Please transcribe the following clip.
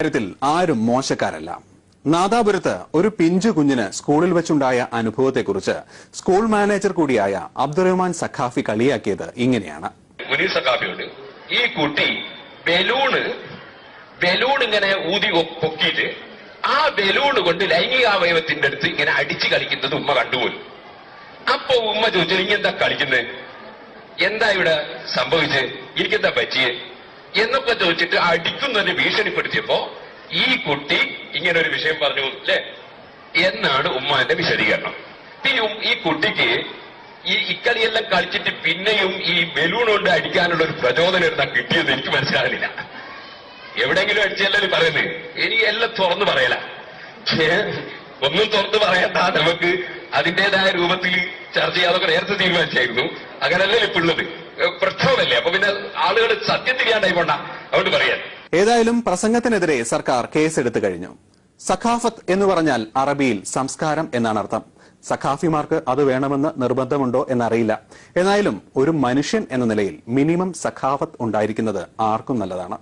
കാര്യത്തിൽ ആരും മോശക്കാരല്ല. നാദാപുരത്ത് ഒരു പിഞ്ചു കുഞ്ഞിന് സ്കൂളിൽ വെച്ചുണ്ടായ അനുഭവത്തെക്കുറിച്ച് സ്കൂൾ മാനേജർ കൂടിയായ അബ്ദുറഹ്മാൻ സഖാഫി കളിയാക്കിയത് ഇങ്ങനെയാണ്. സഖാഫിയോട് ഈ കുട്ടി ബലൂണ് ബലൂൺ ഇങ്ങനെ ഊതി പൊക്കിയിട്ട് ആ ബലൂൺ കൊണ്ട് ലൈംഗികാവയവത്തിന്റെ അടുത്ത് ഇങ്ങനെ അടിച്ചു കളിക്കുന്നത് ഉമ്മ കണ്ടുപോലും അപ്പൊ ഉമ്മ ചോദിച്ചു നീ എന്താ കളിക്കുന്നത് എന്താ ഇവിടെ സംഭവിച്ചത് എനിക്കെന്താ പറ്റിയേ? എന്നൊക്കെ ചോദിച്ചിട്ട് അടിക്കുന്നതിന് ഭീഷണിപ്പെടുത്തിയപ്പോ ഈ കുട്ടി ഇങ്ങനെ ഒരു വിഷയം പറഞ്ഞു അല്ലേ എന്നാണ് ഉമ്മാന്റെ വിശദീകരണം. പിന്നെ ഈ കുട്ടിക്ക് ഈ ഇക്കളിയെല്ലാം കളിച്ചിട്ട് പിന്നെയും ഈ ബലൂൺ കൊണ്ട് അടിക്കാനുള്ള ഒരു പ്രചോദനം എന്താ കിട്ടിയത് എനിക്ക് മനസ്സിലാകുന്നില്ല എവിടെയെങ്കിലും അടിച്ചല്ലേ പറയുന്നത് എനിക്ക് എല്ലാം തുറന്നു പറയല. ഒന്നും തുറന്നു പറയണ്ട. നമുക്ക് അതിന്റേതായ രൂപത്തിൽ ചർച്ച ചെയ്യാതൊക്കെ നേരത്തെ തീരുമാനിച്ചായിരുന്നു. അങ്ങനല്ലേ ഇപ്പൊ ഉള്ളത്? പ്രശ്നമല്ലേ അപ്പൊ പിന്നെ ആളുകൾ സത്യത്തിരിയാണ്ടായി പോണ്ട അതുകൊണ്ട് പറയാൻ. ഏതായാലും പ്രസംഗത്തിനെതിരെ സർക്കാർ കേസെടുത്തു കഴിഞ്ഞു. സഖാഫത്ത് എന്ന് പറഞ്ഞാൽ അറബിയിൽ സംസ്കാരം എന്നാണ് അർത്ഥം. സഖാഫിമാർക്ക് അത് വേണമെന്ന് നിർബന്ധമുണ്ടോ എന്നറിയില്ല. എന്നായാലും ഒരു മനുഷ്യൻ എന്ന നിലയിൽ മിനിമം സഖാഫത്ത് ഉണ്ടായിരിക്കുന്നത് ആർക്കും നല്ലതാണ്.